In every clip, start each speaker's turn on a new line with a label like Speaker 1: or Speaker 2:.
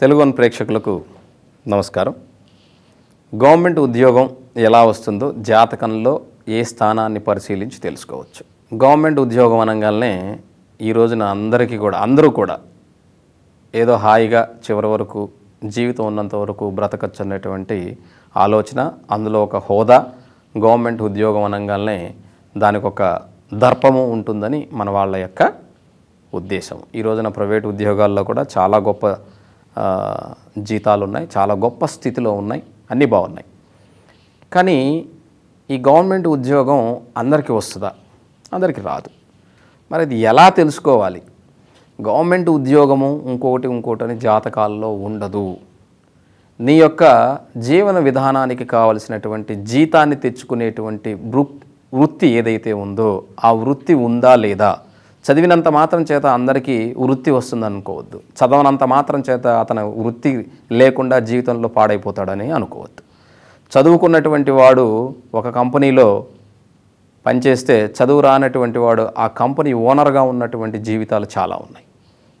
Speaker 1: Telugu one ప్రేక్షకులకు నమస్కారం. Government ఉద్యోగం ఎలా వస్తుందో జాతకంలో ఏ స్థానాన్ని పరిశీలించి తెలుసుకోవచ్చు. గవర్నమెంట్ ఉద్యోగం అనగానే ఈ రోజున అందరికీ కూడా అందరూ కూడా ఏదో హాయిగా చివరి వరకు జీవితం ఉన్నంత వరకు బ్రతకచ్చు అనేటువంటి ఆలోచన అందులో ఒక హోదా గవర్నమెంట్ ఉద్యోగం అనగానే దానికి ఒక దర్పము ఉంటుందని మన వాళ్ళ యొక్క ఉద్దేశం. ఈ రోజున ప్రైవేట్ ఉద్యోగాల్లో కూడా చాలా గొప్ప జీతాలు ఉన్నాయి చాలా గొప్ప స్థితిలో ఉన్నాయి అన్నీ బాగున్నాయి. కానీ ఈ గవర్నమెంట్ ఉద్యోగం అందరికీ వస్తుందా? అందరికీ రాదు. మరి అది ఎలా తెలుసుకోవాలి? గవర్నమెంట్ ఉద్యోగము ఇంకొకటి ఇంకోటి అని జాతకాల్లో ఉండదు. నీ యొక్క జీవన విధానానికి కావలసినటువంటి జీతాన్ని తెచ్చుకునేటువంటి వృ వృత్తి ఏదైతే ఉందో ఆ వృత్తి ఉందా లేదా? చదివినంత మాత్రం చేత అందరికీ వృత్తి వస్తుంది అనుకోవద్దు చదవనంత మాత్రం చేత అతను వృత్తి లేకుండా జీవితంలో పాడైపోతాడని అనుకోవద్దు. చదువుకున్నటువంటి వాడు ఒక కంపెనీలో పనిచేస్తే చదువు రానటువంటి వాడు ఆ కంపెనీ ఓనర్గా ఉన్నటువంటి జీవితాలు చాలా ఉన్నాయి.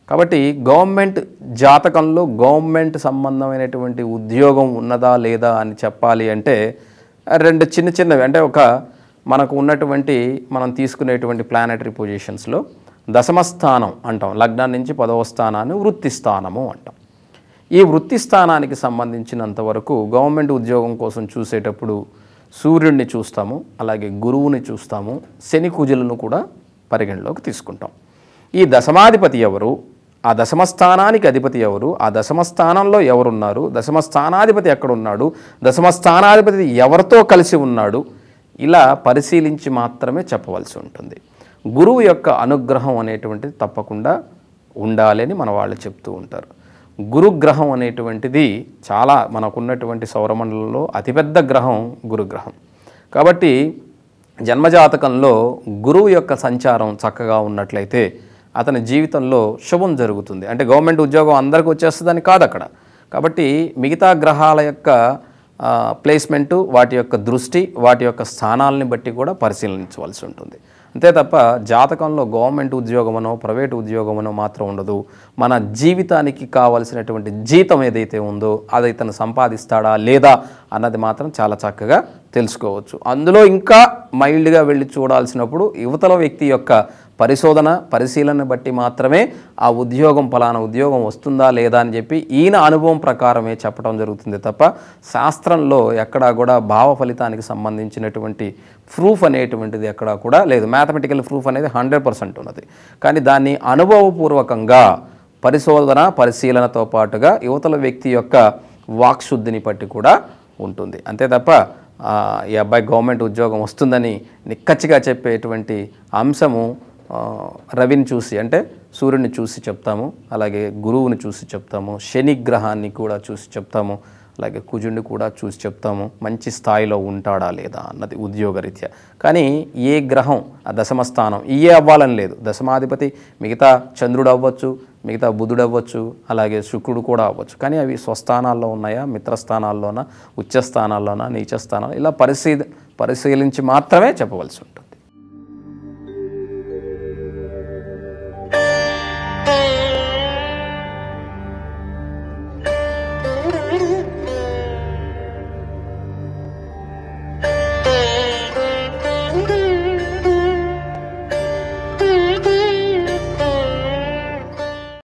Speaker 1: కాబట్టి గవర్నమెంట్ జాతకంలో గవర్నమెంట్ సంబంధమైనటువంటి ఉద్యోగం ఉన్నదా లేదా అని చెప్పాలి అంటే రెండు చిన్న చిన్నవి. అంటే ఒక మనకు ఉన్నటువంటి మనం తీసుకునేటువంటి ప్లానటరీ పొజిషన్స్లో దశమ స్థానం అంటాం. లగ్నం నుంచి పదవ స్థానాన్ని వృత్తి స్థానము అంటాం. ఈ వృత్తి స్థానానికి సంబంధించినంత వరకు గవర్నమెంట్ ఉద్యోగం కోసం చూసేటప్పుడు సూర్యుడిని చూస్తాము అలాగే గురువుని చూస్తాము శని కుజులను కూడా పరిగణలోకి తీసుకుంటాం. ఈ దశమాధిపతి ఎవరు? ఆ దశమ స్థానానికి అధిపతి ఎవరు? ఆ దశమ స్థానంలో ఎవరున్నారు? దశమ స్థానాధిపతి ఎక్కడ ఉన్నాడు దశమ స్థానాధిపతి ఎవరితో కలిసి ఉన్నాడు? ఇలా పరిశీలించి మాత్రమే చెప్పవలసి ఉంటుంది. గురువు యొక్క అనుగ్రహం అనేటువంటిది తప్పకుండా ఉండాలని మన వాళ్ళు చెప్తూ ఉంటారు. గురుగ్రహం అనేటువంటిది చాలా మనకున్నటువంటి సౌరమండలంలో అతిపెద్ద గ్రహం గురుగ్రహం. కాబట్టి జన్మజాతకంలో గురువు యొక్క సంచారం చక్కగా ఉన్నట్లయితే అతని జీవితంలో శుభం జరుగుతుంది. అంటే గవర్నమెంట్ ఉద్యోగం అందరికీ వచ్చేస్తుందని కాదు అక్కడ కాబట్టి మిగతా గ్రహాల యొక్క ప్లేస్మెంటు వాటి యొక్క దృష్టి వాటి యొక్క స్థానాలని బట్టి కూడా పరిశీలించవలసి ఉంటుంది. అంతే తప్ప జాతకంలో గవర్నమెంట్ ఉద్యోగమనో ప్రైవేట్ ఉద్యోగమనో మాత్రం ఉండదు. మన జీవితానికి కావలసినటువంటి జీతం ఏదైతే ఉందో అది ఇతను సంపాదిస్తాడా లేదా అన్నది మాత్రం చాలా చక్కగా తెలుసుకోవచ్చు. అందులో ఇంకా మైల్డ్గా వెళ్ళి చూడాల్సినప్పుడు యువతల వ్యక్తి యొక్క పరిశోధన పరిశీలన బట్టి మాత్రమే ఆ ఉద్యోగం ఫలానా ఉద్యోగం వస్తుందా లేదా అని చెప్పి ఈయన అనుభవం ప్రకారమే చెప్పడం జరుగుతుంది తప్ప శాస్త్రంలో ఎక్కడా కూడా భావ ఫలితానికి సంబంధించినటువంటి ప్రూఫ్ అనేటువంటిది ఎక్కడా కూడా లేదు. మ్యాథమెటికల్ ప్రూఫ్ అనేది హండ్రెడ్ పర్సెంట్ ఉన్నది. కానీ దాన్ని అనుభవపూర్వకంగా పరిశోధన పరిశీలనతో పాటుగా యువతల వ్యక్తి యొక్క వాక్శుద్ధిని బట్టి కూడా ఉంటుంది. అంతే తప్ప ఈ అబ్బాయి గవర్నమెంట్ ఉద్యోగం వస్తుందని నిక్కచ్చిగా చెప్పేటువంటి అంశము రవిని చూసి అంటే సూర్యుని చూసి చెప్తాము అలాగే గురువుని చూసి చెప్తాము శని గ్రహాన్ని కూడా చూసి చెప్తాము అలాగే కుజుడిని కూడా చూసి చెప్తాము మంచి స్థాయిలో ఉంటాడా లేదా అన్నది ఉద్యోగరీత్యా. కానీ ఏ గ్రహం ఆ దశమ స్థానం ఇయే అవ్వాలని లేదు. దశమాధిపతి మిగతా చంద్రుడు అవ్వచ్చు మిగతా బుధుడు అవ్వచ్చు అలాగే శుక్రుడు కూడా అవ్వచ్చు. కానీ అవి స్వస్థానాల్లో ఉన్నాయా మిత్రస్థానాల్లోనా ఉచ్చ స్థానాల్లోనా నీచ స్థానాలు ఇలా పరిశీ పరిశీలించి మాత్రమే చెప్పవలసి ఉంటుంది.